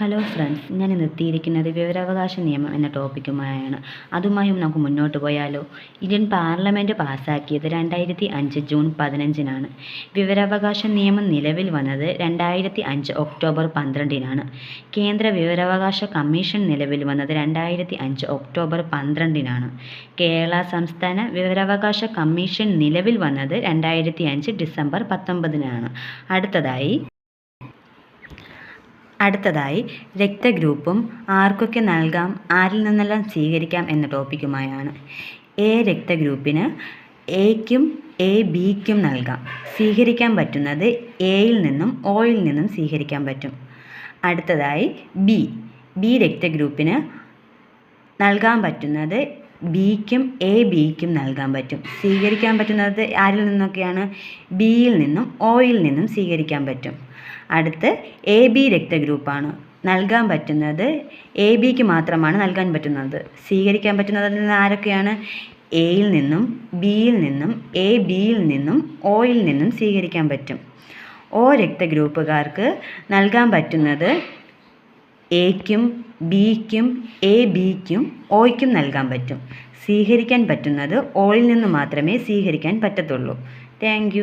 Hello friends ഞാൻ ഇന്ന് എത്തിയിരിക്കുന്നത് വിവരാവകാശ നിയമം എന്ന ടോപ്പിക്കുമായാണ് അതുമായും നമുക്ക് മുന്നോട്ട് പോയാലോ. ഇന്ത്യൻ പാർലമെന്റ് പാസ്സാക്കിയത് രണ്ടായിരത്തി അഞ്ച് ജൂൺ പതിനഞ്ചിനാണ്. വിവരാവകാശ നിയമം നിലവിൽ വന്നത് രണ്ടായിരത്തി അഞ്ച് ഒക്ടോബർ പന്ത്രണ്ടിനാണ്. കേന്ദ്ര വിവരാവകാശ കമ്മീഷൻ നിലവിൽ വന്നത് രണ്ടായിരത്തി അഞ്ച് ഒക്ടോബർ പന്ത്രണ്ടിനാണ്. കേരള സംസ്ഥാന വിവരാവകാശ കമ്മീഷൻ നിലവിൽ വന്നത് രണ്ടായിരത്തി അഞ്ച് ഡിസംബർ പത്തൊമ്പതിനാണ്. അടുത്തതായി അടുത്തതായി രക്തഗ്രൂപ്പും ആർക്കൊക്കെ നൽകാം ആരിൽ നിന്നെല്ലാം സ്വീകരിക്കാം എന്ന ടോപ്പിക്കുമായാണ്. എ രക്തഗ്രൂപ്പിന് എയ്ക്കും എ ബിക്കും നൽകാം. സ്വീകരിക്കാൻ പറ്റുന്നത് എയിൽ നിന്നും ഒയിൽ നിന്നും സ്വീകരിക്കാൻ പറ്റും. അടുത്തതായി ബി. ബി രക്തഗ്രൂപ്പിന് നൽകാൻ പറ്റുന്നത് ബിക്കും എ ബിക്കും നൽകാൻ പറ്റും. സ്വീകരിക്കാൻ പറ്റുന്നത് ആരിൽ നിന്നൊക്കെയാണ്? ബിയിൽ നിന്നും ഒയിൽ നിന്നും സ്വീകരിക്കാൻ പറ്റും. അടുത്ത് എ ബി രക്തഗ്രൂപ്പാണ്. നൽകാൻ പറ്റുന്നത് എ ബിക്ക് മാത്രമാണ് നൽകാൻ പറ്റുന്നത്. സ്വീകരിക്കാൻ പറ്റുന്നത് ആരൊക്കെയാണ്? എയിൽ നിന്നും ബിയിൽ നിന്നും എ ബിയിൽ നിന്നും ഒയിൽ നിന്നും സ്വീകരിക്കാൻ പറ്റും. ഒ രക്തഗ്രൂപ്പുകാർക്ക് നൽകാൻ പറ്റുന്നത് എയ്ക്കും ബിക്കും എ ബിക്കും ഒയ്ക്കും നൽകാൻ പറ്റും. സ്വീകരിക്കാൻ പറ്റുന്നത് ഒയിൽ നിന്ന് മാത്രമേ സ്വീകരിക്കാൻ പറ്റത്തുള്ളൂ. താങ്ക്